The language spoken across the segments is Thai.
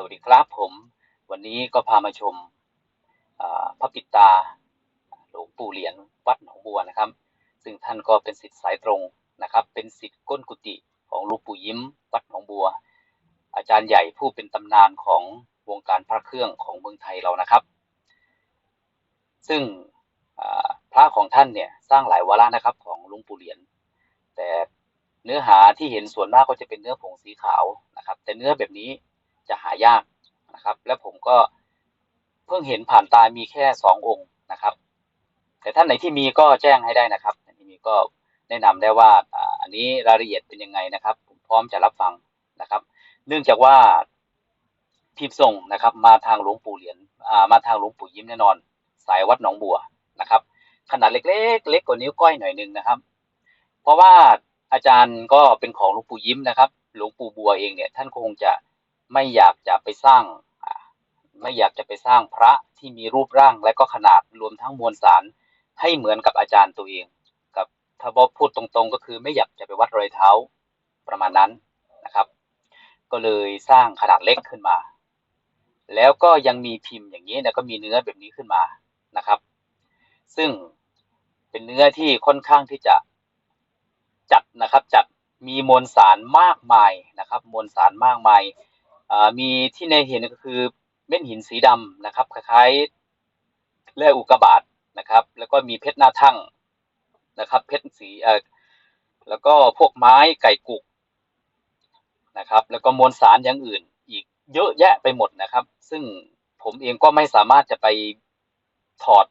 สวัสดีครับผมวันนี้ก็พามาชมพระปิดตาหลวงปู่เหรียญวัดหนองบัวนะครับ ซึ่งท่านก็เป็นศิษย์สายตรงนะครับ เป็นศิษย์ก้นกุฏิของหลวงปู่ยิ้มวัดหนองบัว อาจารย์ใหญ่ผู้เป็นตำนานของวงการพระเครื่องของเมืองไทยเรานะครับ ซึ่งพระของท่านเนี่ยสร้างหลายวาระนะครับของหลวงปู่เหรียญแต่เนื้อหาที่เห็นส่วนมากก็จะเป็นเนื้อผงสีขาวนะครับ แต่เนื้อแบบนี้ จะหายากนะครับ และผมก็เพิ่งเห็นผ่านตามีแค่สององค์นะครับ แต่ท่านไหนที่มีก็แจ้งให้ได้นะครับท่านที่มีก็แนะนำได้ว่าอันนี้รายละเอียดเป็นยังไงนะครับ ผมพร้อมจะรับฟังนะครับ เนื่องจากว่าพิมพ์ส่งนะครับ มาทางหลวงปู่เหรียญมาทางหลวงปู่ยิ้มแน่นอน สายวัดหนองบัวนะครับ ขนาดเล็ก ๆ เล็กกว่านิ้วก้อยหน่อยหนึงนะครับ เพราะว่าอาจารย์ก็เป็นของหลวงปู่ยิ้มนะครับ หลวงปู่บัวเองเนี่ย ท่านคงจะ ไม่อยากจะไปสร้างไม่อยากจะไปสร้างพระที่มีรูปร่างและก็ขนาดรวมทั้งมวลสารให้เหมือนกับอาจารย์ตัวเอง กับถ้าบอกพูดตรงๆ ก็คือไม่อยากจะไปวัดรอยเท้าประมาณนั้นนะครับ ก็เลยสร้างขนาดเล็กขึ้นมา แล้วก็ยังมีพิมพ์อย่างนี้นะก็มีเนื้อแบบนี้ขึ้นมานะครับ ซึ่งเป็นเนื้อที่ค่อนข้างที่จะจัดนะครับจัดมีมวลสารมากมายนะครับ มวลสารมากมาย มีที่ในเห็นก็คือเม็ดหินสีดำนะครับคล้ายๆแร่อุกกาบาตนะครับ แล้วก็มีเพชรหน้าทั่งนะครับ เพชรสีเอ่อแล้วก็พวกไม้ไก่กุกนะครับ แล้วก็มวลสารอย่างอื่น อีกเยอะแยะไปหมดนะครับ ซึ่งผมเองก็ไม่สามารถจะไปถอด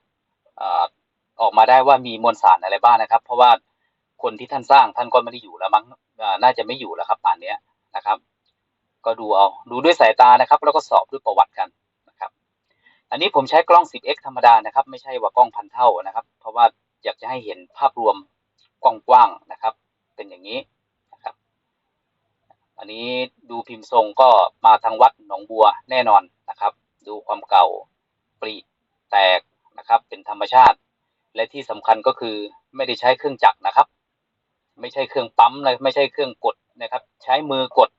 ออกมาได้ว่ามีมวลสารอะไรบ้างนะครับ เพราะว่าคนที่ท่านสร้างท่านก็ไม่ได้อยู่แล้วมั้งน่าจะไม่อยู่แล้วครับป่านเนี้ย ก็ดูเอาดูด้วยสายตานะครับ แล้วก็สอบด้วยประวัติกันนะครับ อันนี้ผมใช้กล้อง 10x ธรรมดานะครับ ไม่ใช่ว่ากล้องพันเท่านะครับ เพราะว่าอยากจะให้เห็นภาพรวมกว้างๆนะครับ เป็นอย่างนี้นะครับ อันนี้ดูพิมพ์ทรงก็มาทางวัดหนองบัวแน่นอนนะครับ ดูความเก่าปรีแตกนะครับ เป็นธรรมชาติ และที่สำคัญก็คือไม่ได้ใช้เครื่องจักรนะครับ ไม่ใช่เครื่องปั๊มเลยไม่ใช่เครื่องกดนะครับ ใช้มือกด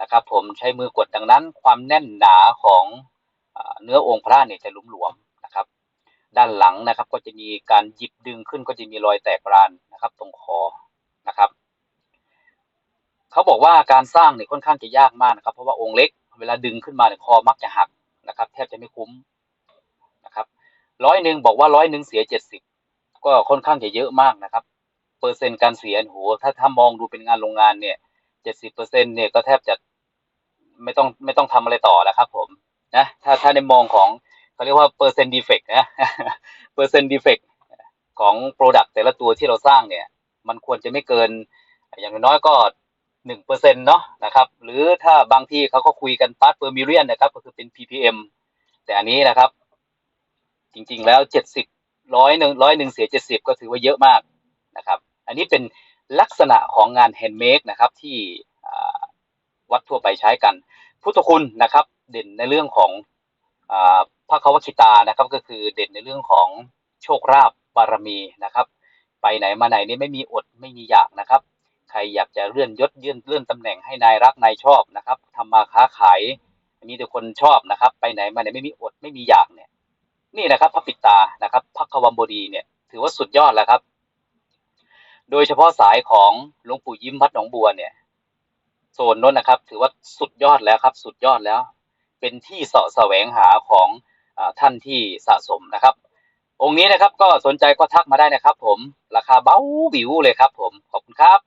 นะครับ ผมใช้มือกดดังนั้น ความแน่นหนาของเนื้อองค์พระเนี่ยจะหลวมๆนะครับ ด้านหลังนะครับก็จะมีการหยิบดึงขึ้นก็จะมีรอยแตกรานนะครับ ตรงคอนะครับเขาบอกว่าการสร้างเนี่ยค่อนข้างจะยากมากนะครับ เพราะว่าองค์เล็ก เวลาดึงขึ้นมาเนี่ยคอมักจะหักนะครับ แทบจะไม่คุ้มนะครับร้อยหนึ่งบอกว่าร้อยหนึ่งเสียเจ็ดสิบก็ค่อนข้างจะเยอะมากนะครับ เปอร์เซ็นต์การเสียโหถ้าถ้ามองดูเป็นงานโรงงานเนี่ยเจ็ดสิบเปอร์เซ็นต์เนี่ยก็แทบจะ ไม่ต้องไม่ต้องทำอะไรต่อแล้วครับ ผมนะถ้าถ้าในมองของเขาเรียกว่าเปอร์เซ็นต์ดีเฟกต์นะเปอร์เซ็นต์ดีเฟกต์ของโปรดักต์แต่ละตัวที่เราสร้างเนี่ย มันควรจะไม่เกิน อย่างน้อยก็หนึ่งเปอร์เซ็นต์เนาะนะครับ หรือถ้าบางที่เขาก็คุยกันพาร์ตเปอร์มิเลียนนะครับ ก็คือเป็น ppm แต่อันนี้นะครับ จริงๆแล้วเจ็ดสิบร้อยหนึ่งร้อยหนึ่งเสียเจ็ดสิบก็ถือว่าเยอะมากนะครับ อันนี้เป็นลักษณะของงานแฮนด์เมดนะครับที่ วัดทั่วไปใช้กัน พุทธคุณนะครับ เด่นในเรื่องของพระคาวคิตานะครับ ก็คือเด่นในเรื่องของโชคราบบารมีนะครับ ไปไหนมาไหนนี่ไม่มีอดไม่มีอยากนะครับ ใครอยากจะเลื่อนยศเลื่อนเลื่อนตำแหน่งให้นายรักนายชอบนะครับทำมาค้าขายมีแต่คนชอบนะครับ ไปไหนมาไหนไม่มีอดไม่มีอยากเนี่ย นี่นะครับ พระปิตานะครับพระควัมบดีเนี่ย ถือว่าสุดยอดแล้วครับ โดยเฉพาะสายของหลวงปู่ยิ้มวัดหนองบัวเนี่ย โซนโน้นนะครับ ถือว่าสุดยอดแล้วครับ สุดยอดแล้ว เป็นที่เสาะแสวงหาของอท่านที่สะสมนะครับ องค์นี้นะครับก็สนใจก็ทักมาได้นะครับ ผมราคาเบ้าบิวเลยครับ ผมขอบคุณครับ